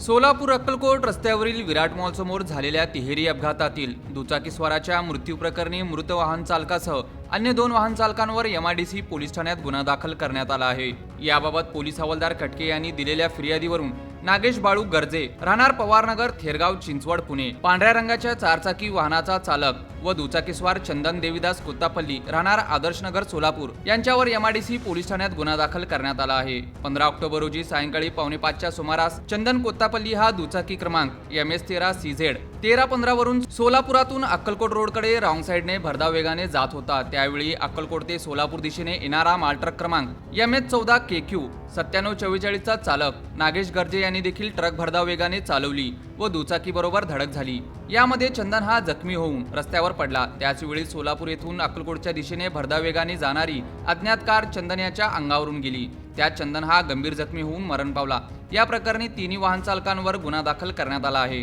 सोलापूर अक्कलकोट रस्त्यावरील विराट मॉलसमोर झालेल्या तिहेरी अपघातातील दुचाकीस्वाराच्या मृत्यूप्रकरणी मृत वाहन चालकासह अन्य दोन वाहन चालकांवर एमआयडीसी पोलीस ठाण्यात गुन्हा दाखल करण्यात आला आहे. याबाबत पोलीस हवालदार खटके यांनी दिलेल्या फिर्यादीवरून नागेश बाळू गर्जे राहणार पवारनगर थेरगाव चिंचवड पुणे. पांढऱ्या रंगाच्या चारचाकी वाहनाचा चालक व दुचाकीस्वार चंदन देवीदास कोत्तापल्ली राहणार आदर्शनगर सोलापूर. यांच्यावर एमआयडीसी पोलीस ठाण्यात गुन्हा दाखल करण्यात आला आहे. पंधरा ऑक्टोबर रोजी सायंकाळी पावणे पाचच्या सुमारास चंदन कोत्तापल्ली हा दुचाकी क्रमांक एम एस तेरा सी झेड तेरा पंधरा वरून सोलापुरातून अक्कलकोट रोडकडे रॉंग साईडने भरधाव वेगाने जात होता. त्यावेळी अक्कलकोट ते सोलापूर दिशेने येणारा मालट्रक क्रमांक एम एच चौदा के क्यू सत्त्याण्णव चव्वेचाळीसचा चालक. नागेश गर्जे यांनी देखील ट्रक भरधाव वेगाने चालवली व दुचाकीबरोबर धडक झाली. यामध्ये चंदन हा जखमी होऊन रस्त्यावर पडला. त्याचवेळी सोलापूर येथून अक्कलकोटच्या दिशेने भरधाव वेगाने जाणारी अज्ञात कार चंदन याच्या अंगावरून गेली. त्यात चंदन हा गंभीर जखमी होऊन मरण पावला. या प्रकरणी तिन्ही वाहन चालकांवर गुन्हा दाखल करण्यात आला आहे.